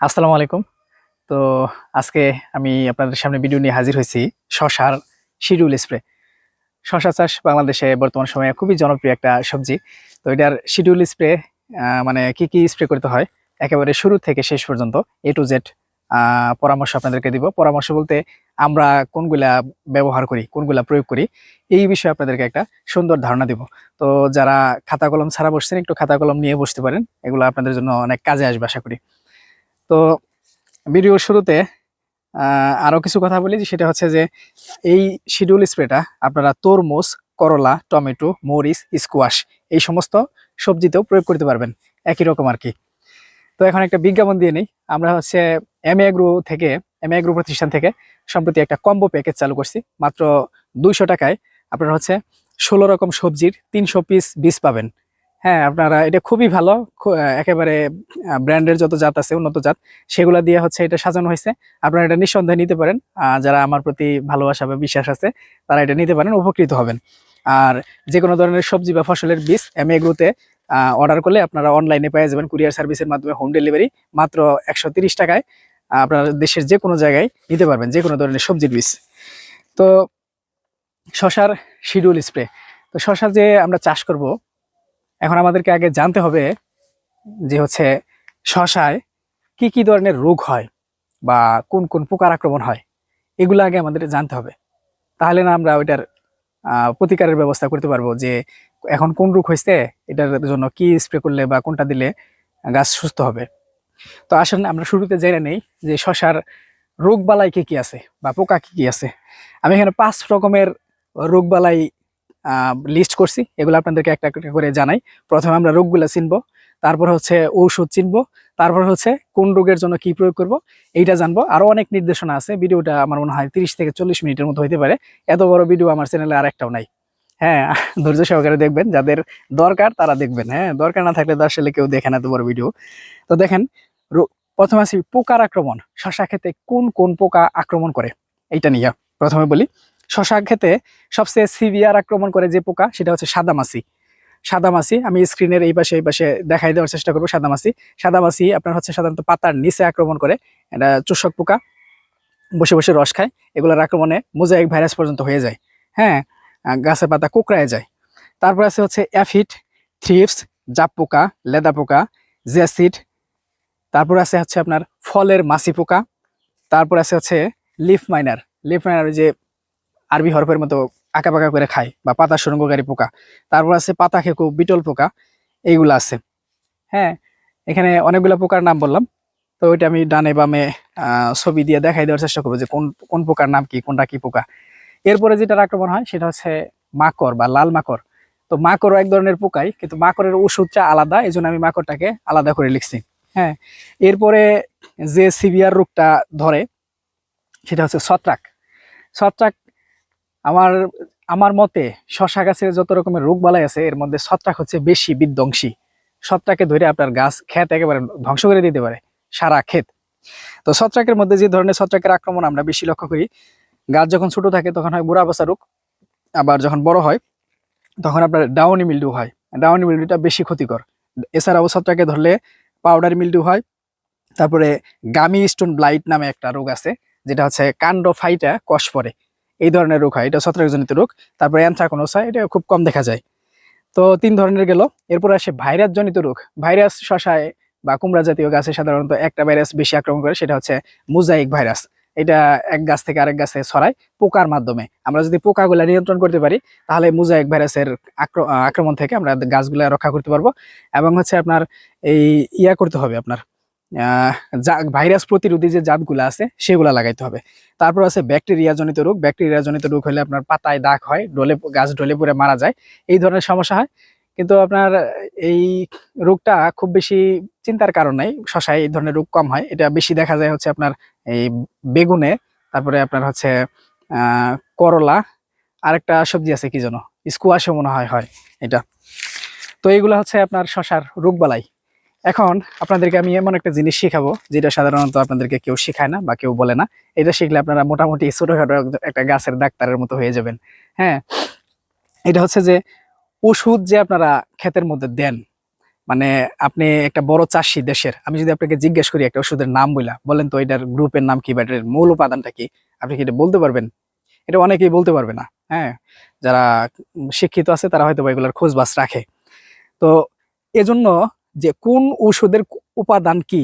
আসসালামু আলাইকুম। তো আজকে আমি আপনাদের সামনে ভিডিও নিয়ে হাজির হয়েছি শশার শিডিউল স্প্রে শশা চাষ বাংলাদেশে বর্তমান সময়ে খুবই জনপ্রিয় একটা সবজি। তো এটার শিডিউল স্প্রে মানে কি কি স্প্রে করতে হয়, একেবারে শুরু থেকে শেষ পর্যন্ত এ টু জেড পরামর্শ আপনাদেরকে দিব। পরামর্শ বলতে আমরা কোনগুলা ব্যবহার করি, কোনগুলা প্রয়োগ করি, এই বিষয়ে আপনাদেরকে একটা সুন্দর ধারণা দিব। তো যারা খাতা কলম ছাড়া বসছেন, একটু খাতা কলম নিয়ে বসতে পারেন, এগুলো আপনাদের জন্য অনেক কাজে আসবে আশা করি। তো ভিডিওর শুরুতে আরও কিছু কথা বলি, সেটা হচ্ছে যে এই শিডিউল স্প্রেটা আপনারা তরমুজ, করলা, টমেটো, মরিচ স্কোয়াশ এই সমস্ত সবজিতেও প্রয়োগ করতে পারবেন। একই রকম আর কি। তো এখন একটা বিজ্ঞাপন দিয়ে নিই। আমরা হচ্ছে এম এগ্রো থেকে এম এগ্রো প্রতিষ্ঠান থেকে সম্প্রতি একটা কম্বো প্যাকেজ চালু করছি। মাত্র দুইশো টাকায় আপনারা হচ্ছে ষোলো রকম সবজির তিনশো পিস বীজ পাবেন। হ্যাঁ আপনারা, এটা খুবই ভালো। একেবারে ব্র্যান্ডের যত জাত আছে, উন্নত জাত, সেগুলা দিয়ে হচ্ছে এটা সাজানো হয়েছে। আপনারা এটা নিঃসন্দেহে নিতে পারেন। যারা আমার প্রতি ভালোবাসা বা বিশ্বাস আছে, তারা এটা নিতে পারেন, উপকৃত হবেন। আর যে কোনো ধরনের সবজি বা ফসলের বীজ এম এগ্রোতে অর্ডার করলে আপনারা অনলাইনে পেয়ে যাবেন কুরিয়ার সার্ভিসের মাধ্যমে হোম ডেলিভারি মাত্র একশো টাকায়। আপনারা দেশের যে কোনো জায়গায় নিতে পারবেন যে কোনো ধরনের সবজির বীজ। তো, শশার শিডিউল স্প্রে তো শশা যে আমরা চাষ করব এখন আমাদেরকে আগে জানতে হবে যে হচ্ছে শশায় কি কি ধরনের রোগ হয় বা কোন কোন পোকার আক্রমণ হয়, এগুলো আগে আমাদের জানতে হবে। তাহলে না আমরা ওইটার প্রতিকারের ব্যবস্থা করতে পারব যে এখন কোন রোগ হয়েছে, এটার জন্য কি স্প্রে করলে বা কোনটা দিলে গাছ সুস্থ হবে। তো আসেন, আমরা শুরুতে জেনে নেই যে শশার রোগ বালাই কি কি আছে বা পোকা কি কি আছে। আমি এখানে পাঁচ রকমের রোগ বালাই লিস্ট করছি। এগুলো আপনাদেরকে একটা একটা করে জানাই। প্রথমে আমরা রোগগুলো চিনবো, তারপর হচ্ছে ঔষধ চিনবো, তারপর হচ্ছে কোন রোগের জন্য কি প্রয়োগ করব, এইটা জানব। আরও অনেক নির্দেশনা আছে, ভিডিওটা আমার মনে হয় তিরিশ থেকে চল্লিশ মিনিটের মতো হইতে পারে। এত বড় ভিডিও আমার চ্যানেলে আর একটাও নাই। হ্যাঁ ধৈর্য সহকারে দেখবেন, যাদের দরকার তারা দেখবেন। হ্যাঁ দরকার না থাকলে তো আসলে কেউ দেখে না এত বড় ভিডিও। তো দেখেন প্রথমে আসি পোকার আক্রমণ। শশা খেতে কোন কোন পোকা আক্রমণ করে? এইটা নিয়ে প্রথমে বলি। শশা খেতে সবচেয়ে সিভিয়ার আক্রমণ করে যে পোকা, সেটা হচ্ছে সাদামাছি। সাদামাছি, আমি স্ক্রিনের এই পাশে এই পাশে দেখাই দেওয়ার চেষ্টা করব সাদামাছি। সাদামাছি আপনার হচ্ছে সাধারণত পাতার নিচে আক্রমণ করে, এটা চোষক পোকা, বসে বসে রস খায়, এগুলোর আক্রমণে মোজাইক ভাইরাস পর্যন্ত হয়ে যায়। হ্যাঁ গাছের পাতা কুকড়ায় যায়। তারপর আছে হচ্ছে অ্যাফিড, থ্রিপস, জাপ পোকা, লেদা পোকা, জ্যাসিড। তারপর আছে হচ্ছে আপনার ফলের মাছি পোকা। তারপর আছে হচ্ছে লিফ মাইনার। লিফ মাইনার যে আরবি হরফের মতো আঁকা পাকা করে খায় বা পাতা সুরঙ্গকারী পোকা। তারপর আছে পাতা খেকু, বিটল পোকা, এইগুলো আছে। হ্যাঁ এখানে অনেকগুলো পোকার নাম বললাম। তো ওইটা আমি ডানে বামে ছবি দিয়ে দেখাই দেওয়ার চেষ্টা করব যে কোন কোন পোকার নাম কি, কোনটা কি পোকা। এরপরে যেটার আক্রমণ হয় সেটা হচ্ছে মাকড় বা লাল মাকড়। তো মাকড়ও এক ধরনের পোকাই, কিন্তু মাকড়ের ওষুধটা আলাদা এই আমি মাকড়টাকে আলাদা করে লিখছি। হ্যাঁ এরপরে যে সিভিয়ার রোগটা ধরে, সেটা হচ্ছে ছত্রাক। ছত্রাক আমার আমার মতে শশা গাছের যত রকমের রোগ বালাই আছে, এর মধ্যে ছত্রাক হচ্ছে বেশি বিধ্বংসী। ছত্রাকে ধরে আপনার গাছ, ক্ষেত একেবারে ধ্বংস করে দিতে পারে, সারা ক্ষেত। তো ছত্রাকের মধ্যে যে ধরনের ছত্রাকের আক্রমণ আমরা বেশি লক্ষ্য করি, গাছ যখন ছোট থাকে তখন হয় বুড়া বসা রোগ, আবার যখন বড় হয় তখন আপনার ডাউনি মিল্ডিউ হয়। ডাউনি মিল্ডিউটা বেশি ক্ষতিকর। এছাড়াও ছত্রাকে ধরলে পাউডার মিল্ডিউ হয়, তারপরে গামি স্টোন ব্লাইট নামে একটা রোগ আছে, যেটা হচ্ছে কাণ্ড ফাইটা কষ পরে এই ধরনের রোগ হয়। এটা ছত্রাকজনিত রোগ, তারপরে অ্যানথ্রাকোনোস, এটা খুব কম দেখা যায়। তো তিন ধরনের গেল, এরপর আসে ভাইরাস জনিত রোগ। ভাইরাস শশায় বা কুমড়া জাতীয় গাছে সাধারণত একটা ভাইরাস বেশি আক্রমণ করে, সেটা হচ্ছে মোজাইক ভাইরাস। এটা এক গাছ থেকে আরেক গাছে ছড়ায় পোকার মাধ্যমে। আমরা যদি পোকাগুলা নিয়ন্ত্রণ করতে পারি, তাহলে মোজাইক ভাইরাসের আক্র- আক্রমণ থেকে আমরা গাছগুলা রক্ষা করতে পারব। এবং হচ্ছে আপনার এই ইয়া করতে হবে আপনার ভাইরাস প্রতিরোধী যে জাতগুলো আছে, সেগুলা লাগাইতে হবে। তারপর আছে ব্যাকটেরিয়া জনিত রোগ। ব্যাকটেরিয়া জনিত রোগ হলে আপনার পাতায় দাগ হয় ডলে গাছ ঢলে পড়ে মারা যায়। এই ধরনের সমস্যা হয়। কিন্তু আপনার এই রোগটা খুব বেশি চিন্তার কারণ নাই। শশায় এই ধরনের রোগ কম হয়। এটা বেশি দেখা যায় হচ্ছে আপনার এই বেগুনে, তারপরে আপনার হচ্ছে করলা, আরেকটা সবজি আছে কি যেন? স্কোয়াশও মনে হয় হয় এটা। তো এইগুলো হচ্ছে আপনার শশার রোগ রোগবালাই এখন আপনাদেরকে আমি এমন একটা জিনিস শেখাবো, যেটা সাধারণত আপনাদেরকে কেউ শেখায় না বা কেউ বলে না। এটা শিখলে আপনারা মোটামুটি ছোটখাটো এক- একটা গাছের ডাক্তারের মতো হয়ে যাবেন। হ্যাঁ এটা হচ্ছে যে ওষুধ যে আপনারা ক্ষেতের মধ্যে দেন মানে আপনি একটা বড় চাষি দেশের, আমি যদি আপনাকে জিজ্ঞেস করি একটা ওষুধের নাম বইলা, বলেন তো এটার গ্রুপের নাম কি বা এটার মূল উপাদানটা কি, আপনি কি এটা বলতে পারবেন? এটা অনেকেই বলতে পারবে না হ্যাঁ। যারা শিক্ষিত আছে তারা হয়তো বা এগুলোর খোঁজ বাস রাখে। তো এজন্য যে কোন ঔষধের উপাদান কি?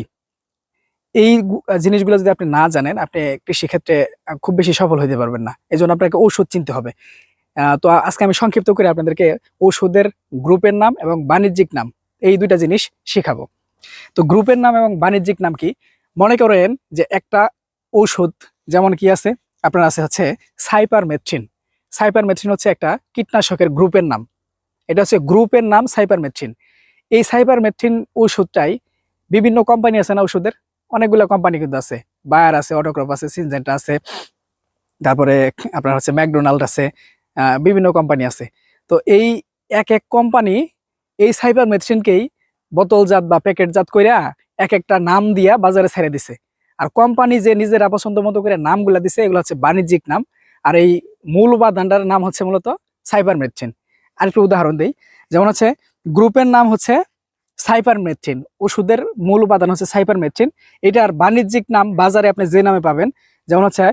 এই জিনিসগুলো যদি আপনি না জানেন, আপনি কৃষিক্ষেত্রে খুব বেশি সফল হতে পারবেন না। এই জন্য আপনাকে ঔষধ চিনতে হবে। তো আজকে আমি সংক্ষিপ্ত করে আপনাদেরকে ঔষধের গ্রুপের নাম এবং বাণিজ্যিক নাম, এই দুইটা জিনিস শেখাবো। তো গ্রুপের নাম এবং বাণিজ্যিক নাম কি? মনে করেন যে একটা ঔষধ যেমন কি আছে, আপনার আছে হচ্ছে সাইপারমেথ্রিন। সাইপারমেথ্রিন হচ্ছে একটা কীটনাশকের গ্রুপের নাম। এটা হচ্ছে গ্রুপের নাম সাইপারমেথ্রিন। এই সাইবার মেথিন ওষুধটাই বিভিন্ন কোম্পানি আছে না ওষুধের অনেকগুলো কোম্পানি কিন্তু আছে। বায়ার আছে, অটোক্রপ আছে, সিনজেন্টা আছে, তারপরে আপনার হচ্ছে ম্যাকডোনাল্ড আছে বিভিন্ন কোম্পানি আছে। তো এই এক এক কোম্পানি এই সাইবার মেডিসিনকেই বোতলজাত বা প্যাকেটজাত কইরা এক একটা নাম দিয়া বাজারে ছেড়ে দিছে। আর কোম্পানি যে নিজেরা পছন্দ মতো করে নামগুলা দিছে, এগুলো হচ্ছে বাণিজ্যিক নাম। আর এই মূল বা উপাদানটার নাম হচ্ছে মূলত সাইবার মেডিসিন আর একটু উদাহরণ দিই। যেমন হচ্ছে গ্রুপের নাম হচ্ছে সাইপার মেথ্রিন ওষুধের মূল উপাদান হচ্ছে সাইপার মেথ্রিন এটার বাণিজ্যিক নাম, বাজারে আপনি যে নামে পাবেন, যেমন হচ্ছে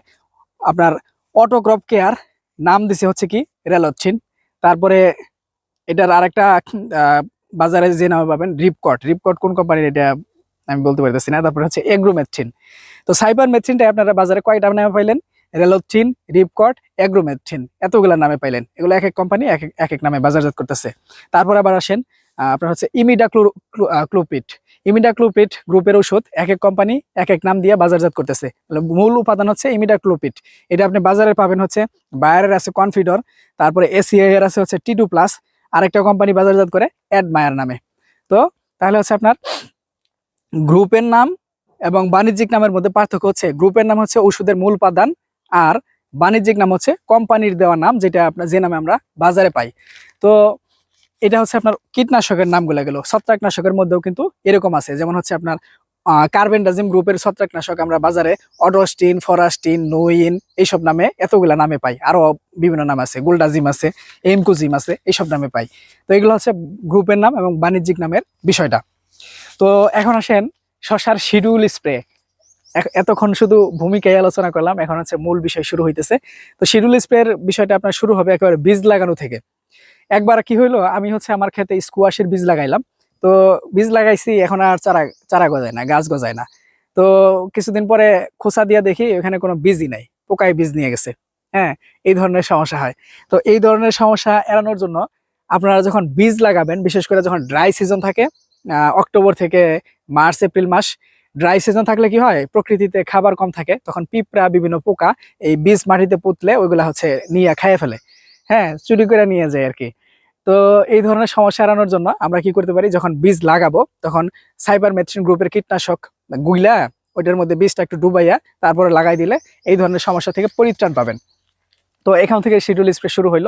আপনার অটোক্রপ কেয়ার, নাম দিছে হচ্ছে কি? রেলচ্ছিন তারপরে এটার আরেকটা বাজারে যে নামে পাবেন, রিপকট। রিপকট কোন কোম্পানির এটা আমি বলতে পারতেছি না। তারপরে হচ্ছে এগ্রোমেথ্রিন তো সাইবার মেথ্রিনটা আপনারা বাজারে কয়টা নামে পাইলেন? রেলথিন রিপকট এগ্রোমেথ্রিন এতগুলা নামে পাইলেন। এগুলো এক এক কোম্পানি এক এক- এক নামে বাজারজাত করতেছে। তারপর আবার আসেন আপনার হচ্ছে ইমিডা ক্লুপিট ইমিডা ক্লুপিট গ্রুপের ওষুধ এক এক কোম্পানি এক এক নাম দিয়ে বাজারজাত করতেছে। মূল উপাদান হচ্ছে ইমিডা ক্লুপিট এটা আপনি বাজারে পাবেন হচ্ছে বায়ারের আছে কনফিডর, তারপরে এসিআই এর আছে হচ্ছে টি টু প্লাস, আরেকটা কোম্পানি বাজারজাত করে অ্যাডমায়ার নামে। তো তাহলে হচ্ছে আপনার গ্রুপের নাম এবং বাণিজ্যিক নামের মধ্যে পার্থক্য হচ্ছে, গ্রুপের নাম হচ্ছে ওষুধের মূল উপাদান আর বাণিজ্যিক নাম হচ্ছে কোম্পানির দেওয়া নাম, যেটা আপনার যে নামে আমরা বাজারে পাই। তো এটা হচ্ছে আপনার কীটনাশকের নামগুলো গেল। ছত্রাকনাশকের মধ্যেও কিন্তু এরকম আছে। যেমন হচ্ছে আপনার কার্বেন্ডাজিম গ্রুপের ছত্রাকনাশক আমরা বাজারে অডোস্টিন, ফরাস্টিন, নোইন এইসব নামে এতগুলা নামে পাই। আরও বিভিন্ন নাম আছে, গোল্ডাজিম আছে, এমকুজিম আছে, এইসব নামে পাই। তো এগুলো হচ্ছে গ্রুপের নাম এবং বাণিজ্যিক নামের বিষয়টা। তো এখন আসেন শশার শিডিউল স্প্রে। এতক্ষণ শুধু ভূমিকায় আলোচনা করলাম, এখন হচ্ছে মূল বিষয় শুরু হইতেছে। তো শিডিউল স্প্রের বিষয়টা আপনার শুরু হবে একেবারে বীজ লাগানো থেকে। একবার কি হইল, আমি হচ্ছে আমার ক্ষেতে স্কোয়াশের বীজ লাগাইলাম। তো বীজ লাগাইছি, এখন আর চারা চারা গজায় না, গাছ গজায় না। তো কিছুদিন পরে খোসা দিয়া দেখি ওখানে কোনো বীজই নাই, পোকায় বীজ নিয়ে গেছে। হ্যাঁ এই ধরনের সমস্যা হয়। তো এই ধরনের সমস্যা এড়ানোর জন্য আপনারা যখন বীজ লাগাবেন, বিশেষ করে যখন ড্রাই সিজন থাকে অক্টোবর থেকে মার্চ, এপ্রিল মাস ড্রাই সিজন থাকলে কি হয়? প্রকৃতিতে খাবার কম থাকে, তখন পিঁপড়া, বিভিন্ন পোকা এই বীজ মাটিতে পুতলে ওইগুলা হচ্ছে নিয়ে খাইয়ে ফেলে। হ্যাঁ চুরি করে নিয়ে যায় আর কি তো এই ধরনের সমস্যা এড়ানোর জন্য আমরা কি করতে পারি? যখন বীজ লাগাবো, তখন সাইবার মেথ্রিন গ্রুপের কীটনাশক গুইলা, ওইটার মধ্যে বীজটা একটু ডুবাইয়া তারপরে লাগাই দিলে এই ধরনের সমস্যা থেকে পরিত্রাণ পাবেন। তো এখান থেকে শিডিউল স্প্রে শুরু হইল।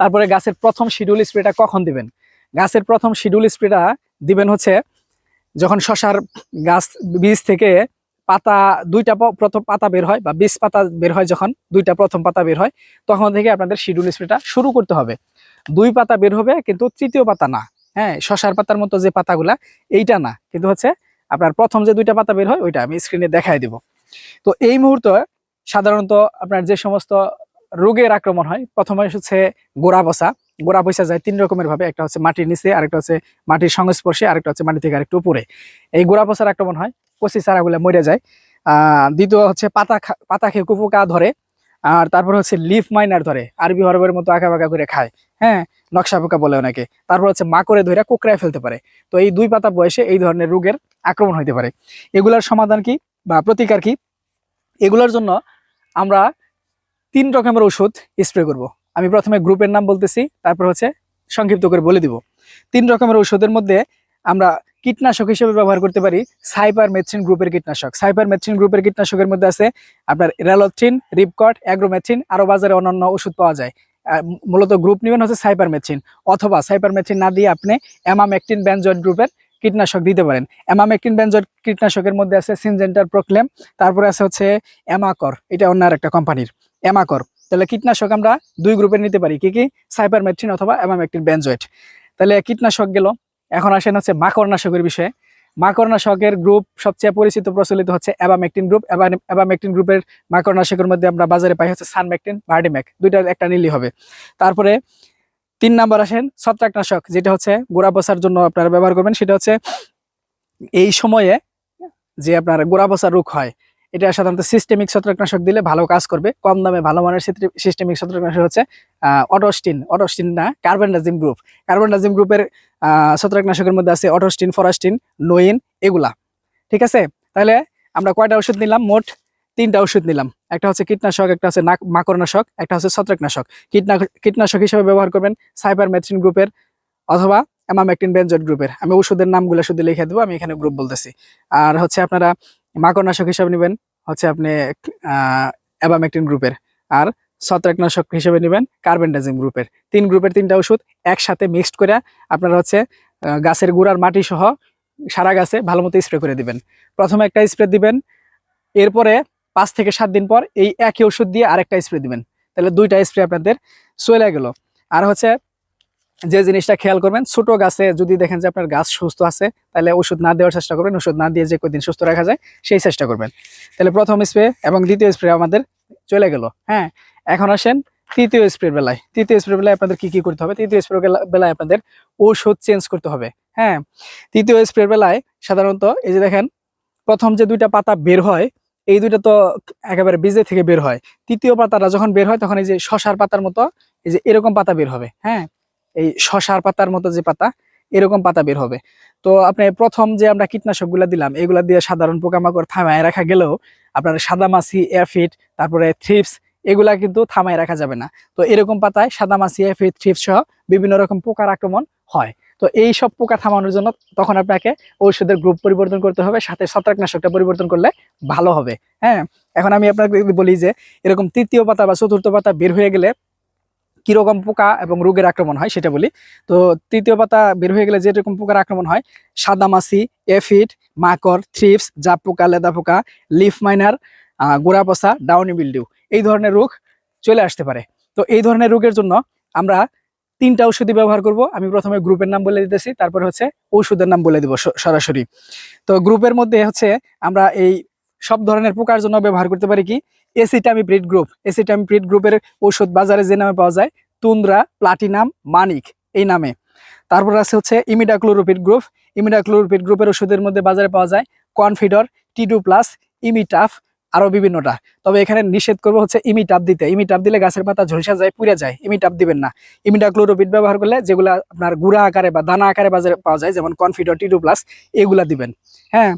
তারপরে গাছের প্রথম শিডিউল স্প্রেটা কখন দিবেন? গাছের প্রথম শিডিউল স্প্রেটা দিবেন হচ্ছে যখন শশার গাছ, বীজ থেকে পাতা, দুইটা প্রথম পাতা বের হয় বা বীজ পাতা বের হয় যখন, দুইটা প্রথম পাতা বের হয়, তখন থেকে আপনাদের শিডিউল স্প্রেটা শুরু করতে হবে। দুই পাতা বের হবে কিন্তু তৃতীয় পাতা না। হ্যাঁ শশার পাতার মতো যে পাতাগুলা, এইটা না। কিন্তু হচ্ছে আপনার প্রথম যে দুইটা পাতা বের হয়, ওইটা আমি স্ক্রিনে দেখাই দিব। তো এই মুহূর্তে সাধারণত আপনার যে সমস্ত রোগের আক্রমণ হয়, প্রথমে হচ্ছে গোড়া পচা গোড়া পয়সা যায় তিন রকমের ভাবে। একটা হচ্ছে মাটির নিচে, আরেকটা হচ্ছে মাটির সংস্পর্শে, আরেকটা হচ্ছে মাটি থেকে আরেকটু উপরে। এই গোড়া পচার আক্রমণ হয়, কচি চারাগুলো মরে যায়। আহ দ্বিতীয় হচ্ছে পাতা পাতা খেয়ে কুপোকা ধরে, আর তারপর হচ্ছে লিফ মাইনার ধরে, আরবি হরবের মতো আঁকা বাঁকা করে খায়। হ্যাঁ নকশা পোকা বলে অনেকে। তারপর হচ্ছে মাকড়ে ধরে কোকড়ায় ফেলতে পারে। তো এই দুই পাতা বয়সে এই ধরনের রোগের আক্রমণ হইতে পারে। এগুলার সমাধান কি বা প্রতিকার কি? এগুলোর জন্য আমরা তিন রকমের ওষুধ স্প্রে করব। আমি প্রথমে গ্রুপের নাম বলতেছি, তারপর হচ্ছে সংক্ষিপ্ত করে বলে দিব। তিন রকমের ওষুধের মধ্যে আমরা কীটনাশক হিসেবে ব্যবহার করতে পারি সাইপার মেথ্রিন গ্রুপের কীটনাশক। সাইপার মেথ্রিন গ্রুপের কীটনাশকের মধ্যে আছে আপনার রেলোথ্রিন রিপকট অ্যাগ্রোমেথ্রিন আরও বাজারে অন্যান্য ওষুধ পাওয়া যায়। মূলত গ্রুপ নেবেন হচ্ছে সাইপার মেথ্রিন অথবা সাইপার মেথ্রিন না দিয়ে আপনি অ্যামামেকটিন ব্যানজয়েড গ্রুপের কীটনাশক দিতে পারেন। অ্যামামেকটিন ব্যানজয়েড কীটনাশকের মধ্যে আছে সিনজেন্টার প্রোক্লেম, তারপরে আছে হচ্ছে অ্যামাকর, এটা অন্য একটা কোম্পানির। অ্যামাকর তাহলে কীটনাশক আমরা দুই গ্রুপের নিতে পারি, কি কি? সাইপার মেথ্রিন অথবা অ্যামামেকটিন ব্যানজয়েড তাহলে কীটনাশক গেল, এখন আসেন হচ্ছে মাকড়নাশকের বিষয়ে। মাকড়নাশকের গ্রুপ সবচেয়ে পরিচিত প্রচলিত হচ্ছে অ্যাবামেকটিন গ্রুপ অ্যাবামেকটিন গ্রুপের মাকড়নাশকের মধ্যে আমরা বাজারে পাই হচ্ছে সানমেকটিন ভার্ডিমেক দুইটা একটা নিলেই হবে। তারপরে তিন নাম্বার আসেন ছত্রাকনাশক, যেটা হচ্ছে গোড়া বসার জন্য আপনারা ব্যবহার করবেন। সেটা হচ্ছে এই সময়ে যে আপনার গোড়া বসার রোগ হয় এটা সাধারণত সিস্টেমিক ছত্রাকনাশক দিলে ভালো কাজ করবে, কম দামে ভালো মানের সিস্টেমিক ছত্রাকনাশক হচ্ছে অটোস্টিন অটোস্টিন না কার্বেন্ডাজিম গ্রুপ কার্বেন্ডাজিম গ্রুপের ছত্রাকনাশকের মধ্যে আছে অটোস্টিন ফরাস্টিন নোইন এগুলা। ঠিক আছে? তাহলে আমরা কয়টা ওষুধ নিলাম? মোট তিনটা ওষুধ নিলাম। একটা হচ্ছে কীটনাশক, একটা হচ্ছে মাকড়নাশক, একটা হচ্ছে ছত্রাকনাশক। কীটনাশক কীটনাশক হিসেবে ব্যবহার করবেন সাইপারমেথ্রিন গ্রুপের অথবা অ্যামামেকটিন বেনজয়েড গ্রুপের আমি ওষুধের নামগুলো শুধু লিখে দেবো, আমি এখানে গ্রুপ বলতেছি। আর হচ্ছে আপনারা মাকড়নাশক হিসেবে নেবেন, হচ্ছে আপনি অ্যাবামেকটিন গ্রুপের। আর ছত্রাকনাশক হিসেবে নেবেন, কার্বেন্ডাজিম গ্রুপের। তিন গ্রুপের তিনটা ওষুধ একসাথে মিক্সড করে আপনারা হচ্ছে গাছের গুঁড়ার মাটি সহ সারা গাছে ভালো মতো স্প্রে করে দিবেন। প্রথমে একটা স্প্রে দিবেন, এরপরে পাঁচ থেকে সাত দিন পর এই একই ওষুধ দিয়ে আরেকটা স্প্রে দিবেন। তাহলে দুইটা স্প্রে আপনাদের চলে গেল। আর হচ্ছে যে জিনিসটা খেয়াল করবেন, ছোট গাছে যদি দেখেন যে আপনার গাছ সুস্থ আছে, তাহলে ওষুধ না দেওয়ার চেষ্টা করবেন। ওষুধ না দিয়ে যে কদিন সুস্থ রাখা যায়, সেই চেষ্টা করবেন। তাহলে প্রথম স্প্রে এবং দ্বিতীয় স্প্রে আমাদের চলে গেল। হ্যাঁ এখন আসেন তৃতীয় স্প্রের বেলায়। তৃতীয় স্প্রে বেলায় আপনাদের কি কি করতে হবে? তৃতীয় স্প্রে বেলায় আপনাদের ঔষধ চেঞ্জ করতে হবে। হ্যাঁ তৃতীয় স্প্রের বেলায় সাধারণত এই যে দেখেন, প্রথম যে দুইটা পাতা বের হয়, এই দুইটা তো একেবারে বীজে থেকে বের হয়। তৃতীয় পাতাটা যখন বের হয়, তখন এই যে শশার পাতার মতো এই যে এরকম পাতা বের হবে। হ্যাঁ এই শশার পাতার মতো যে পাতা, এরকম পাতা বের হবে। তো আপনি প্রথম যে আমরা কীটনাশকগুলো দিলাম, এগুলা দিয়ে সাধারণ পোকামাকড় থামায় রাখা গেলেও আপনার সাদামাছি এফিড, তারপরে থ্রিপস, এগুলা কিন্তু থামায় রাখা যাবে না। তো এরকম পাতায় সাদামাছি এফিড, থ্রিপস সহ বিভিন্ন রকম পোকার আক্রমণ হয়। তো এই সব পোকা থামানোর জন্য তখন আপনাকে ঔষধের গ্রুপ পরিবর্তন করতে হবে, সাথে ছত্রাকনাশকটা পরিবর্তন করলে ভালো হবে। হ্যাঁ এখন আমি আপনাকে বলি যে, এরকম তৃতীয় পাতা বা চতুর্থ পাতা বের হয়ে গেলে কীরকম পোকা এবং রোগের আক্রমণ হয় সেটা বলি। তো তৃতীয় পাতা বের হয়ে গেলে যেরকম পোকার আক্রমণ হয়, সাদামাছি, এফিড, মাকড়, থ্রিপস, জাপ পোকা, লেদা পোকা, লিফ মাইনার গোড়া পচা, ডাউনি বিল্ডিউ এই ধরনের রোগ চলে আসতে পারে। তো এই ধরনের রোগের জন্য আমরা তিনটা ওষুধই ব্যবহার করব। আমি প্রথমে গ্রুপের নাম বলে দিতেছি, তারপর হচ্ছে ওষুধের নাম বলে দিব সরাসরি। তো গ্রুপের মধ্যে হচ্ছে আমরা এই সব ধরনের পোকার জন্য ব্যবহার করতে পারি কি? এসিটামিপ্রিড গ্রুপ এসিটামিপ্রিড গ্রুপের ওষুধ বাজারে যে নামে পাওয়া যায়, তুন্দ্রা প্লাটিনাম মানিক এই নামে। তারপর আছে হচ্ছে ইমিডাক্লোরোপিড গ্রুপ ইমিডাক্লোরোপিড গ্রুপের ওষুধের মধ্যে বাজারে পাওয়া যায় কনফিডর টিডু প্লাস ইমিটাফ আরও বিভিন্নটা। তবে এখানে নিষেধ করব হচ্ছে ইমিটাপ দিতে। ইমিটাপ দিলে গাছের পাতা ঝলসা যায়, পুড়ে যায়। ইমিটাপ দিবেন না। ইমিডাক্লোরোপিড ব্যবহার করলে যেগুলা আপনার গুঁড়া আকারে বা দানা আকারে বাজারে পাওয়া যায়, যেমন কনফিডর টিডু প্লাস এগুলা দিবেন। হ্যাঁ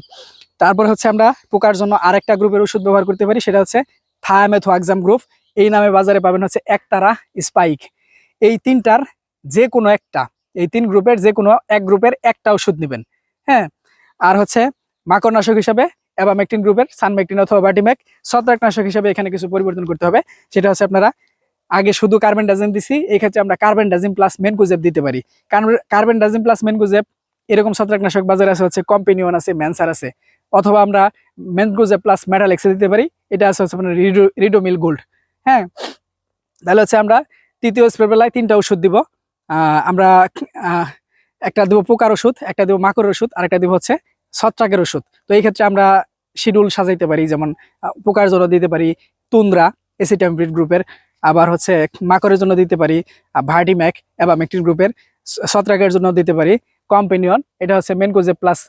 তারপর হচ্ছে আমরা পোকার জন্য আরেকটা গ্রুপের ওষুধ ব্যবহার করতে পারি, সেটা হচ্ছে থায়ামেথোয়াক্সাম গ্রুপ, এই নামে বাজারে পাবেন হচ্ছে একতারা স্পাইক। এই তিনটার যে কোনো একটা, এই তিন গ্রুপের যে কোনো এক গ্রুপের একটা ওষুধ নেবেন। হ্যাঁ আর হচ্ছে মাকড়নাশক হিসাবে অ্যাবামেকটিন গ্রুপের, সানমেকটিন অথবা বাটিমেক, ছত্রাকনাশক হিসাবে এখানে কিছু পরিবর্তন করতে হবে। সেটা হচ্ছে আপনারা আগে শুধু কার্বন ডাজিম দিছি এই ক্ষেত্রে আমরা কার্বন ডাজিম প্লাস মেনকুজেব দিতে পারি। কার্বন ডাজিম প্লাস মেনকুজেব, এরকম ছত্রাকনাশক বাজারে আছে হচ্ছে কম্পেনিয়ন আছে, ম্যানসার আছে। অথবা আমরা মেনকুজেব প্লাস মেটাল এক্সে দিতে পারি। এটা আছে হচ্ছে আপনার রিডো, রিডোমিল গোল্ড হ্যাঁ? তাহলে হচ্ছে আমরা তৃতীয় স্প্রে বেলায় তিনটা ওষুধ দিব। আমরা একটা দেবো পোকার ওষুধ, একটা দেবো মাকড়ের ওষুধ, আর একটা দেবো হচ্ছে ছত্রাকের ওষুধ। তো এই ক্ষেত্রে আমরা শিডিউল সাজাইতে পারি, যেমন পোকার জন্য দিতে পারি তুন্দ্রা এসিটামপ্রিড গ্রুপের, আবার হচ্ছে মাকড়ের জন্য দিতে পারি ভার্টিম্যাক এবং মেকটিন গ্রুপের ছত্রাকের জন্য দিতে পারি, কম্পেনিয়ন, এটা হচ্ছে মেনকোজে প্লাস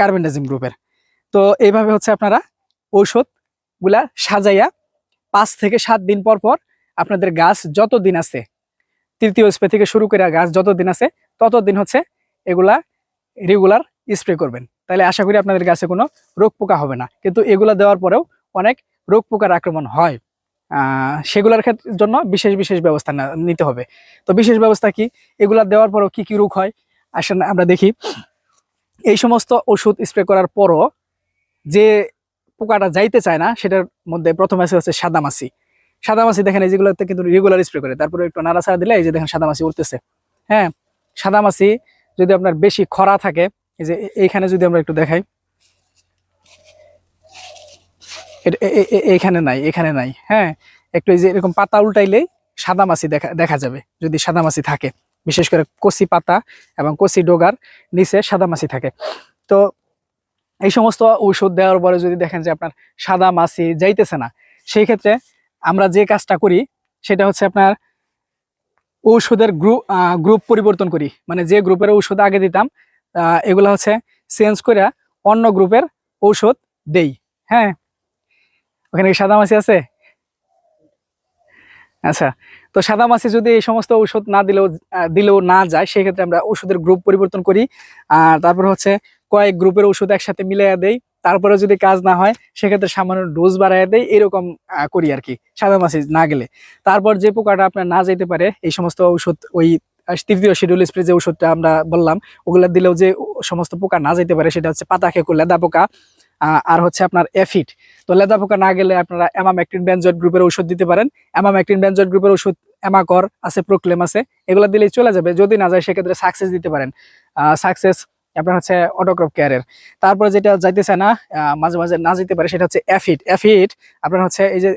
কার্বেন্ডাজিম গ্রুপের। তো এইভাবে হচ্ছে আপনারা ঔষধগুলা সাজাইয়া পাঁচ থেকে সাত দিন পর পর আপনাদের গাছ যত দিন আছে, তৃতীয় স্প্রে থেকে শুরু করে গাছ যত দিন আছে তত দিন হচ্ছে এগুলা রেগুলার স্প্রে করবেন। তাহলে আশা করি আপনাদের গাছে কোনো রোগ পোকা হবে না। কিন্তু এগুলা দেওয়ার পরেও অনেক রোগ পোকার আক্রমণ হয়। সেগুলোর ক্ষেত্রে জন্য বিশেষ বিশেষ ব্যবস্থা নিতে হবে। তো বিশেষ ব্যবস্থা কি? এগুলা দেওয়ার পরেও কি কি রোগ হয়? আসেন আমরা দেখি। এই সমস্ত ওষুধ স্প্রে করার পরও যে পোকাটা যাইতে চায় না, সেটার মধ্যে প্রথম আছে হচ্ছে সাদামাছি। সাদামাছি দেখেন, এই যেগুলোতে কিন্তু রেগুলার স্প্রে করে। তারপরে একটু নাড়াচাড়া দিলে এই যে দেখেন সাদামাছি উঠতেছে। হ্যাঁ সাদামাছি যদি আপনার বেশি খরা থাকে, এই যে এইখানে যদি আমরা একটু দেখাই। এইখানে নাই, এখানে নাই। হ্যাঁ একটু এই যে এরকম পাতা উল্টাইলেই সাদামাছি দেখা দেখা যাবে, যদি সাদামাছি থাকে। বিশেষ করে কচি পাতা এবং কচি ডোগার নিচে সাদা মাছি থাকে। তো এই সমস্ত ঔষধ দেওয়ার পরে যদি দেখেন যে আপনার সাদা মাছি যাইতেছে না, সেই ক্ষেত্রে আমরা যে কাজটা করি, সেটা হচ্ছে আপনার ঔষধের গ্রুপ গ্রুপ পরিবর্তন করি। মানে যে গ্রুপের ঔষধ আগে দিতাম এগুলো হচ্ছে চেঞ্জ করে অন্য গ্রুপের ঔষধ দেই। হ্যাঁ? ওখানে কি সাদা মাছি আছে? আচ্ছা তো সাদা মাছি যদি এই সমস্ত ঔষধ না দিলেও দিলেও না যায় সেক্ষেত্রে আমরা ওষুধের গ্রুপ পরিবর্তন করি। আর তারপর হচ্ছে কয়েক গ্রুপের ওষুধ একসাথে মিলাইয়া দেই তারপরে যদি কাজ না হয়, সেক্ষেত্রে সামান্য ডোজ বাড়াইয়া দেয় এরকম করি আর কি সাদা মাছি না গেলে। তারপর যে পোকাটা আপনার না যেতে পারে, এই সমস্ত ঔষধ, ওই তৃতীয় শিডিউল স্প্রে যে ওষুধটা আমরা বললাম, ওগুলা দিলেও যে সমস্ত পোকা না যেতে পারে, সেটা হচ্ছে পাতা খেকো লেদা পোকা আর হচ্ছে আপনার এফিট তো লেদা পোকা না গেলে আপনারা অ্যামামেকটিন বেনজয়েড গ্রুপের ওষুধ দিতে পারেন। অ্যামামেকটিন বেনজয়েড গ্রুপের ওষুধ অ্যামাকর আছে প্রোক্লেম আছে, এগুলো দিলেই চলে যাবে। যদি না যায়, সেক্ষেত্রে সাকসেস দিতে পারেন। সাকসেস আপনার হচ্ছে অটোক্রপ কেয়ারের তারপরে যেটা যাইতেছে না মাঝে মাঝে না যেতে পারে, সেটা হচ্ছে অ্যাফিড অ্যাফিড আপনার হচ্ছে এই যে,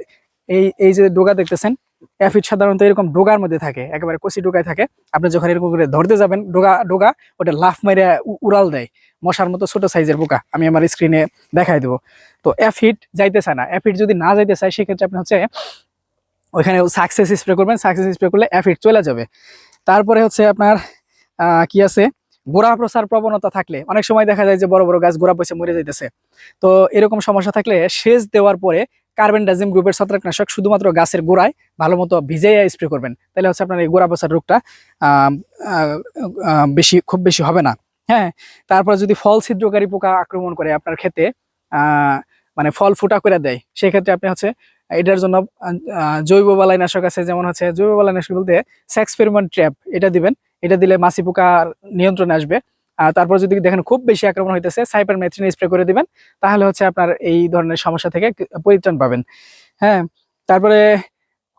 এই এই যে ডোগা দেখতেছেন অ্যাফিড সাধারণত এরকম ডোগার মধ্যে থাকে, একেবারে কচি ডোগায় থাকে। আপনি যখন এরকম করে ধরতে যাবেন, ডোগা ডোগা, ওটা লাফ মেরে উড়াল দেয়, মশার মতো ছোট সাইজের পোকা আমি আমার স্ক্রিনে দেখাই দেবো। তো অ্যাফিড যাইতে চায় না। অ্যাফিড যদি না যাইতে চায়, সেক্ষেত্রে আপনি হচ্ছে ওইখানে সাকসেস স্প্রে করবেন। সাকসেস স্প্রে করলে অ্যাফিড চলে যাবে। তারপরে হচ্ছে আপনার কি আছে? গোড়া প্রসার প্রবণতা থাকলে, অনেক সময় দেখা যায় যে বড় বড় গাছ গোড়া পয়সা মরে যাইতেছে। তো এরকম সমস্যা থাকলে সেচ দেওয়ার পরে কার্বেন্ডাজিম গ্রুপের ছত্রাকনাশক শুধুমাত্র গাছের গোড়ায় ভালো মতো ভিজাইয়া স্প্রে করবেন। তাহলে হচ্ছে আপনার এই গোড়া পচার রোগটা বেশি, খুব বেশি হবে না। হ্যাঁ তারপর যদি ফল ছিদ্রকারী পোকা আক্রমণ করে আপনার ক্ষেতে মানে ফল ফুটা করে দেয়, সেক্ষেত্রে আপনি হচ্ছে এটার জন্য জৈব বালাইনাশক আছে, যেমন হচ্ছে জৈব বালাইনাশক বলতে সেক্সপেরিমেন্ট ট্র্যাপ এটা দিবেন। এটা দিলে মাছি পোকার নিয়ন্ত্রণে আসবে। আর তারপর যদি দেখেন খুব বেশি আক্রমণ হইতেছে সাইপার মেথ্রিন স্প্রে করে দিবেন, তাহলে হচ্ছে আপনার এই ধরনের সমস্যা থেকে পরিত্রাণ পাবেন। হ্যাঁ তারপরে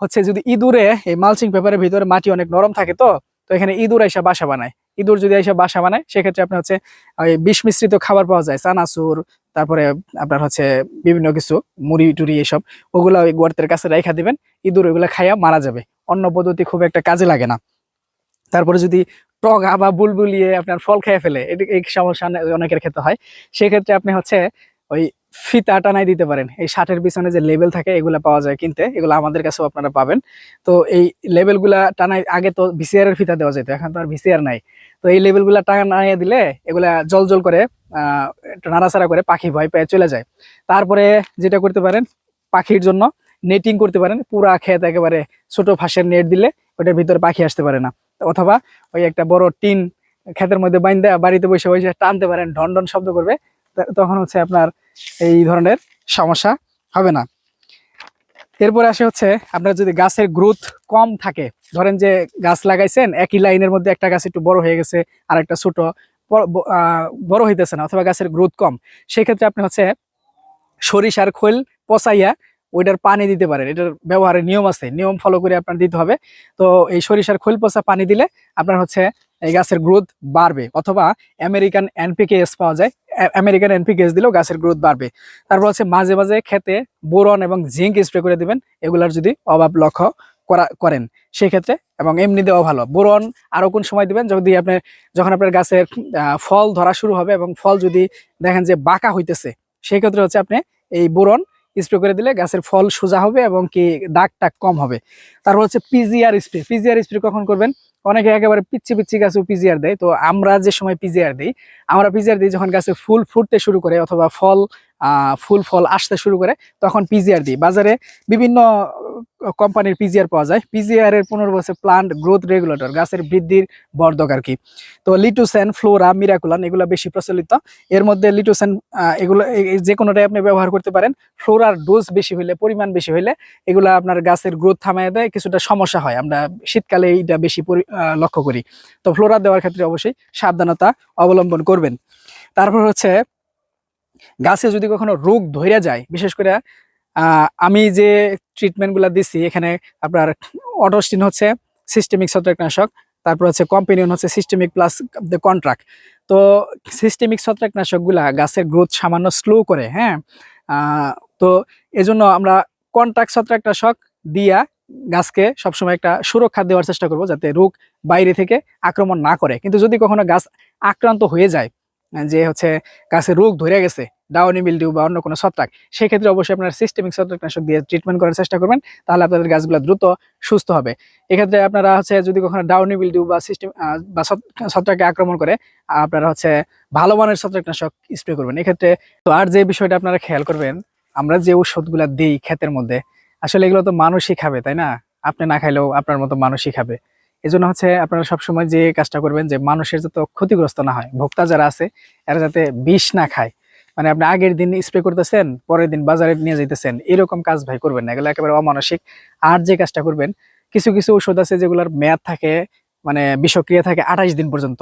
হচ্ছে যদি ইঁদুরে, এই মালচিং পেপারের ভিতরে মাটি অনেক নরম থাকে তো তো এখানে ইঁদুর এসে বাসা বানায়। ইঁদুর যদি এসে বাসা বানায়, সেক্ষেত্রে আপনার হচ্ছে, ওই বিষ মিশ্রিত খাবার পাওয়া যায়, চানাচুর, তারপরে আপনার হচ্ছে বিভিন্ন কিছু, মুড়ি টুড়ি এসব, ওগুলা ওই গর্তের কাছে রেখা দিবেন, ইঁদুর ওইগুলা খাইয়া মারা যাবে। অন্য পদ্ধতি খুব একটা কাজে লাগে না। তারপরে যদি টগা বা বুলবুলিয়ে আপনার ফল খেয়ে ফেলে, এটি- এই সমস্যা অনেকের ক্ষেত্রে হয়। সেক্ষেত্রে আপনি হচ্ছে ওই ফিতা টানাই দিতে পারেন। এই শার্টের পিছনে যে লেবেল থাকে, এগুলা পাওয়া যায় কিনতে। এগুলো আমাদের কাছেও আপনারা পাবেন। তো এই লেবেলগুলা টানাই, আগে তো ভিসিআর এর ফিতা দেওয়া যেত, এখন তো আর ভিসিআর নাই। তো এই লেবেলগুলা টানাইয়ে দিলে এগুলা জল জল করে নাড়াচাড়া করে পাখি ভয় পেয়ে চলে যায়। তারপরে যেটা করতে পারেন, পাখির জন্য নেটিং করতে পারেন। পুরা ক্ষেত একেবারে ছোট ফাঁসের নেট দিলে ওটার ভিতরে পাখি আসতে পারে না। অথবা ওই একটা বড় টিন ক্ষেতের মধ্যে বাইন্দা বাড়িতে বসে বসে টানতে পারেন ঢন শব্দ করবে। তখন হচ্ছে আপনার এই ধরনের সমস্যা হবে না। এরপরে আসে হচ্ছে আপনার যদি গাছের গ্রোথ কম থাকে, ধরেন যে গাছ লাগাইছেন, একই লাইনের মধ্যে একটা গাছ একটু বড় হয়ে গেছে আর একটা ছোট বড় হইতেছে না অথবা গাছের গ্রোথ কম, সেক্ষেত্রে আপনি হচ্ছে সরিষার খোল পচাইয়া ওইটার পানি দিতে পারেন। এটার ব্যবহারের নিয়ম আছে, নিয়ম ফলো করে আপনার দিতে হবে। তো এই সরিষার খোল পচা পানি দিলে আপনার হচ্ছে এই গাছের গ্রোথ বাড়বে অথবা আমেরিকান এনপিকে এস পাওয়া যায়। আমেরিকান এনপি গ্যাস দিলেও গাছের গ্রোথ বাড়বে। তারপর হচ্ছে মাঝে মাঝে খেতে বোরন এবং জিঙ্ক স্প্রে করে দিবেন, এগুলার যদি অভাব লক্ষ্য করা, করেন, সেক্ষেত্রে এবং এমনি দেওয়া ভালো। বোরন আরও কোন সময় দেবেন? যদি আপনি, যখন আপনার গাছের ফল ধরা শুরু হবে এবং ফল যদি দেখেন যে বাঁকা হইতেছে সেই ক্ষেত্রে হচ্ছে আপনি এই বোরন স্প্রে করে দিলে গাছের ফল সোজা হবে এবং কি দাগ টাগ কম হবে। তারপর হচ্ছে পিজিআর স্প্রে পিজিআর স্প্রে কখন করবেন? অনেকে একেবারে পিচ্ছি পিচ্ছি গাছে পিজিআর দেয়। তো আমরা যে সময় পিজিআর দিই, আমরা পিজিআর দিই যখন গাছে ফুল ফুটতে শুরু করে অথবা ফল ফুল ফল আসতে শুরু করে, তখন পিজিআর দিই। বাজারে বিভিন্ন কোম্পানির পিজিআর পাওয়া যায়। পিজিআর এর পনেরো বছর প্লান্ট গ্রোথ রেগুলেটর গাছের বৃদ্ধির বর্ধক আর কি। তো লিটুসেন ফ্লোরা মিরাকুলান এগুলো বেশি প্রচলিত। এর মধ্যে লিটোসেন এগুলো যে কোনোটাই আপনি ব্যবহার করতে পারেন ফ্লোরার ডোজ বেশি হইলে, পরিমাণ বেশি হইলে, এগুলো আপনার গাছের গ্রোথ থামায় দেয়, কিছুটা সমস্যা হয়। আমরা শীতকালে এইটা বেশি লক্ষ্য করি। তো ফ্লোরা দেওয়ার ক্ষেত্রে অবশ্যই সাবধানতা অবলম্বন করবেন। তারপর হচ্ছে গাছে যদি কখনো রোগ ধইরা যায়, বিশেষ করে আমি যে ট্রিটমেন্টগুলো দিচ্ছি এখানে আপনার অটোস্টিন হচ্ছে সিস্টেমিক ছত্রাকনাশক, তারপর হচ্ছে কম্পেনিয়ন হচ্ছে সিস্টেমিক প্লাস দ্য কন্ট্রাক্ট তো সিস্টেমিক ছত্রাকনাশকগুলা গাছের গ্রোথ সামান্য স্লো করে হ্যাঁ? তো এজন্য আমরা কন্ট্রাক্ট ছত্রাকনাশক দিয়া গাছকে সবসময় একটা সুরক্ষা দেওয়ার চেষ্টা করব, যাতে রোগ বাইরে থেকে আক্রমণ না করে। কিন্তু যদি কখনো গাছ আক্রান্ত হয়ে যায় যে হচ্ছে গাছে রোগ ধরে গেছে ডাউনি মিলডিউ বা অন্য কোনো ছত্রাক, সেক্ষেত্রে অবশ্যই আপনারা সিস্টেমিক ছত্রাকনাশক দিয়ে ট্রিটমেন্ট করার চেষ্টা করবেন, তাহলে আপনাদের গাছগুলো দ্রুত সুস্থ হবে। এক্ষেত্রে আপনারা হচ্ছে যদি কখনো ডাউনি মিলডিউ বা সিস্টেম বা ছত্র- ছত্রাকে আক্রমণ করে, আপনারা হচ্ছে ভালো মানের ছত্রাকনাশক স্প্রে করবেন। এক্ষেত্রে তো আর যে বিষয়টা আপনারা খেয়াল করবেন, আমরা যে ওষুধগুলা দিই ক্ষেতের মধ্যে, আসলে এগুলো তো মানুষই খাবে, তাই না? আপনি না খাইলেও আপনার মতো মানুষই খাবে। এই জন্য হচ্ছে আপনারা সবসময় যে কাজটা করবেন যে মানুষের যাতে ক্ষতিগ্রস্ত না হয়, ভোক্তা যারা আছে, এরা যাতে বিষ না খায়। মানে আপনি আগের দিন স্প্রে করতেছেন, পরের দিন বাজারে নিয়ে যাইতেছেন, এরকম কাজ ভাই করবেন না। এগুলো একেবারে অমানসিক। আর যে কাজটা করবেন, কিছু কিছু ওষুধ আছে যেগুলোর মেয়াদ থাকে মানে বিষক্রিয়া থাকে আঠাশ দিন পর্যন্ত।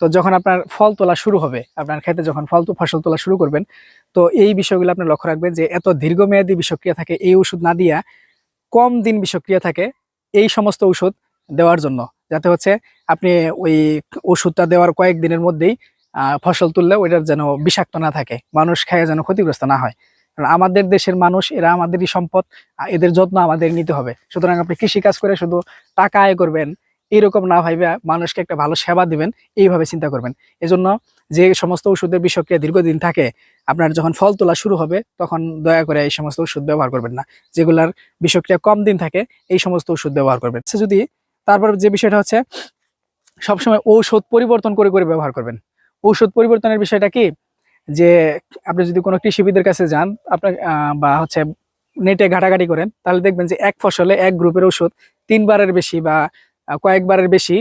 তো যখন আপনার ফল তোলা শুরু হবে, আপনার ক্ষেতে যখন ফল তো, ফসল তোলা শুরু করবেন, তো এই বিষয়গুলো আপনি লক্ষ্য রাখবেন যে এত দীর্ঘমেয়াদী বিষক্রিয়া থাকে, এই ওষুধ না দিয়া কম দিন বিষক্রিয়া থাকে, এই সমস্ত ওষুধ দেওয়ার জন্য। যাতে হচ্ছে আপনি ওই ওষুধটা দেওয়ার কয়েক দিনের মধ্যেই ফসল তুললে ওইটার যেন বিষাক্ত না থাকে, মানুষ খায় যেন ক্ষতিগ্রস্ত না হয়। কারণ আমাদের দেশের মানুষ, এরা আমাদেরই সম্পদ এদের যত্ন আমাদের নিতে হবে। সুতরাং আপনি কৃষি কাজ করে শুধু টাকা আয় করবেন, এরকম না ভাইবে মানুষকে একটা ভালো সেবা দিবেন, এইভাবে চিন্তা করবেন। এজন্য যে সমস্ত ওষুধের বিষক্রিয়া দীর্ঘদিন থাকে, আপনার যখন ফল তোলা শুরু হবে, তখন দয়া করে এই সমস্ত ওষুধ ব্যবহার করবেন না। যেগুলার বিষক্রিয়া কম দিন থাকে, এই সমস্ত ওষুধ ব্যবহার করবেন। সে যদি তারপর যে বিষয়টা হচ্ছে, সবসময় ঔষধ পরিবর্তন করে করে ব্যবহার করবেন। ঔষধ পরিবর্তনের বিষয়টা কি? যে আপনি যদি কোনো কৃষিবিদের কাছে যান আপনার বা হচ্ছে নেটে ঘাটাঘাটি করেন, তাহলে দেখবেন যে এক ফসলে এক গ্রুপের ওষুধ তিনবারের বেশি বা কয়েকবারের বেশি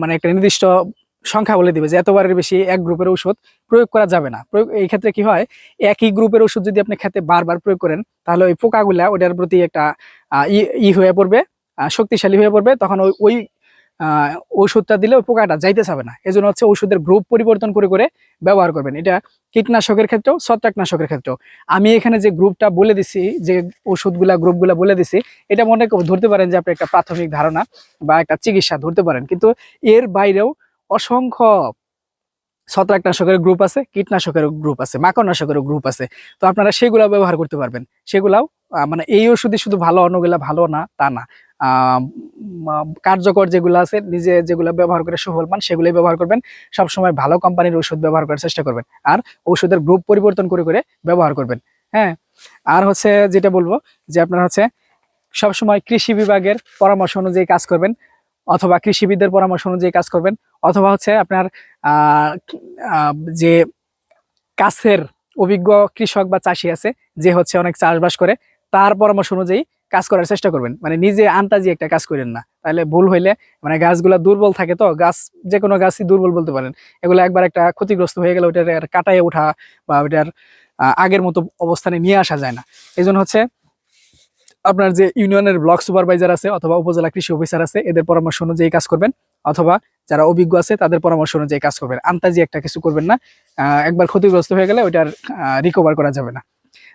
মানে একটা নির্দিষ্ট সংখ্যা বলে দিবে যে এতবারের বেশি এক গ্রুপের ওষুধ প্রয়োগ করা যাবে না। প্রয়োগ, এই ক্ষেত্রে কি হয়? একই গ্রুপের ওষুধ যদি আপনি খেতে বারবার প্রয়োগ করেন, তাহলে ওই পোকাগুলা ওটার প্রতি একটা ই হয়ে পড়বে। শক্তিশালী হয়ে পড়বে, তখন ওই ওই ওষুধটা দিলে ওই পোকাটা যাইতে চাবে না। এজন্য হচ্ছে ওষুধের গ্রুপ পরিবর্তন করে করে ব্যবহার করবেন। এটা কীটনাশকের ক্ষেত্রেও, ছত্রাকনাশকের ক্ষেত্রেও। আমি এখানে যে গ্রুপটা বলে দিছি, যে ওষুধগুলা গ্রুপগুলা বলে দিছি, এটা মনে ধরতে পারেন যে আপনি একটা প্রাথমিক ধারণা বা একটা চিকিৎসা ধরতে পারেন। কিন্তু এর বাইরেও অসংখ্য ছত্রাকনাশকের গ্রুপ আছে, কীটনাশকের গ্রুপ আছে, মাকড়নাশকের গ্রুপ আছে। তো আপনারা সেগুলো ব্যবহার করতে পারবেন। সেগুলাও মানে এই ওষুধই শুধু ভালো অন্যগুলা ভালো না, তা না। কার্যকর যেগুলো আছে, নিজে যেগুলো ব্যবহার করে সুফল পান, সেগুলোই ব্যবহার করবেন। সবসময় ভালো কোম্পানির ওষুধ ব্যবহার করার চেষ্টা করবেন। আর ওষুধের গ্রুপ পরিবর্তন করে করে ব্যবহার করবেন। হ্যাঁ? আর হচ্ছে যেটা বলব, যে আপনার হচ্ছে সবসময় কৃষি বিভাগের পরামর্শ অনুযায়ী কাজ করবেন, অথবা কৃষিবিদদের পরামর্শ অনুযায়ী কাজ করবেন, অথবা হচ্ছে আপনার যে কাছের অভিজ্ঞ কৃষক বা চাষি আছে, যে হচ্ছে অনেক চাষবাস করে, তার পরামর্শ অনুযায়ী কাজ করার চেষ্টা করবেন। মানে নিজে আন্তাজি একটা কাজ করেন না। তাহলে ভুল হইলে মানে গাছগুলা দুর্বল থাকে তো গাছ যে কোনো গাছই দুর্বল বলতে পারেন। এগুলো একবার একটা ক্ষতিগ্রস্ত হয়ে গেলে ওটার আর কাটায় ওঠা বা আহ, আগের মতো অবস্থানে নিয়ে আসা যায় না। এই হচ্ছে আপনার যে ইউনিয়নের ব্লক সুপারভাইজার আছে অথবা উপজেলা কৃষি অফিসার আছে এদের পরামর্শ অনুযায়ী কাজ করবেন। অথবা যারা অভিজ্ঞ আছে তাদের পরামর্শ অনুযায়ী কাজ করবেন। আন্তাজি একটা কিছু করবেন না। একবার ক্ষতিগ্রস্ত হয়ে গেলে ওইটার রিকভার করা যাবে না।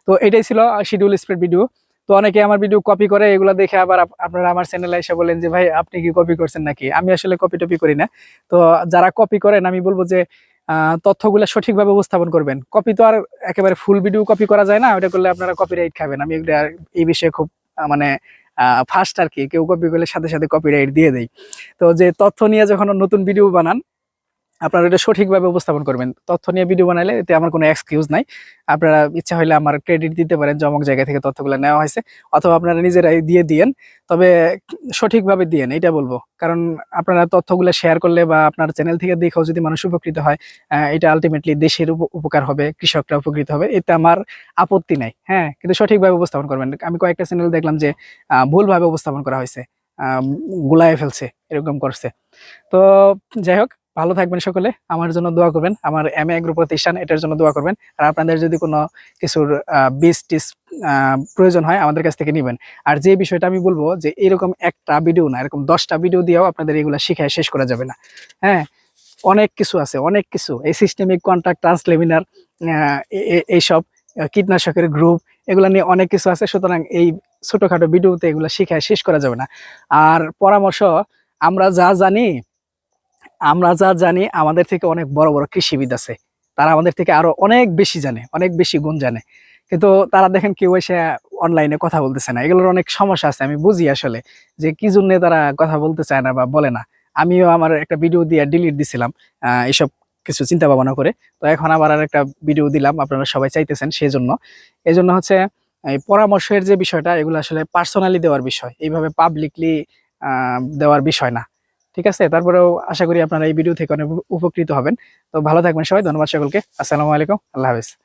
তো এটাই ছিল শিডিউল স্প্রেড ভিডিও তো অনেকে আমার ভিডিও কপি করে, এগুলো দেখে আবার আপনারা আমার চ্যানেলে এসে বলেন যে, ভাই, আপনি কি কপি করছেন নাকি? আমি আসলে কপি টপি করি না। তো যারা কপি করেন, আমি বলব যে তথ্যগুলো সঠিকভাবে উপস্থাপন করবেন। কপি তো আর একেবারে ফুল ভিডিও কপি করা যায় না ওটা করলে আপনারা কপিরাইট খাবেন। আমি এটা এই বিষয়ে খুব মানে ফার্স্ট আর কি, কেউ কপি করলে সাথে সাথে কপিরাইট দিয়ে দেয় তো যে তথ্য নিয়ে যখন নতুন ভিডিও বানান আপনারা এটা সঠিকভাবে উপস্থাপন করবেন। তথ্য নিয়ে ভিডিও বানালে এতে আমার কোনো এক্সকিউজ নাই। আপনারা ইচ্ছা হলে আমার ক্রেডিট দিতে পারেন যে অমুক জায়গা থেকে তথ্যগুলো নেওয়া হয়েছে, অথবা আপনারা নিজেরাই দিয়ে দিয়েন। তবে সঠিকভাবে দিয়েন এটা বলব। কারণ আপনারা তথ্যগুলো শেয়ার করলে বা আপনার চ্যানেল থেকে দেখেও যদি মানুষ উপকৃত হয় এটা আলটিমেটলি দেশের উপকার হবে, কৃষকরা উপকৃত হবে। এতে আমার আপত্তি নাই হ্যাঁ? কিন্তু সঠিকভাবে উপস্থাপন করবেন। আমি কয়েকটা চ্যানেল দেখলাম যে ভুলভাবে উপস্থাপন করা হয়েছে। গুলায় ফেলছে, এরকম করছে। তো যাই হোক ভালো থাকবেন সকলে, আমার জন্য দোয়া করবেন। আমার এম এ প্রতিষ্ঠান, এটার জন্য দোয়া করবেন। আর আপনাদের যদি কোনো কিছুর বীজ টিস প্রয়োজন হয়, আমাদের কাছ থেকে নেবেন। আর যে বিষয়টা আমি বলব যে, এরকম একটা ভিডিও না, এরকম দশটা ভিডিও দিয়েও আপনাদের এগুলো শিখায় শেষ করা যাবে না। হ্যাঁ অনেক কিছু আছে, অনেক কিছু। এই সিস্টেমিক কন্ট্রাক্ট ট্রান্সলেমিনার এইসব কীটনাশকের গ্রুপ এগুলো নিয়ে অনেক কিছু আছে। সুতরাং এই ছোটখাটো ভিডিওতে এগুলো শিখায় শেষ করা যাবে না। আর পরামর্শ, আমরা যা জানি আমরা যা জানি আমাদের থেকে অনেক বড় বড় কৃষিবিদ আছে। তারা আমাদের থেকে আরও অনেক বেশি জানে, অনেক বেশি গুণ জানে। কিন্তু তারা দেখেন কেউ এসে অনলাইনে কথা বলতেছে না। এগুলোর অনেক সমস্যা আছে, আমি বুঝি আসলে যে কি জন্য তারা কথা বলতে চায় না বা বলে না। আমিও আমার একটা ভিডিও দিয়ে ডিলিট দিছিলাম এইসব কিছু চিন্তা ভাবনা করে। তো এখন আবার আর একটা ভিডিও দিলাম, আপনারা সবাই চাইতেছেন সেই জন্য এই জন্য হচ্ছে, এই পরামর্শের যে বিষয়টা, এগুলো আসলে পার্সোনালি দেওয়ার বিষয়। এইভাবে পাবলিকলি দেওয়ার বিষয় না। ঠিক আছে? তারপরেও আশা করি আপনারা এই ভিডিও থেকে অনেক উপকৃত হবেন। তো ভালো থাকবেন সবাই। ধন্যবাদ সকলকে। আসসালামু আলাইকুম। আল্লাহ হাফেজ।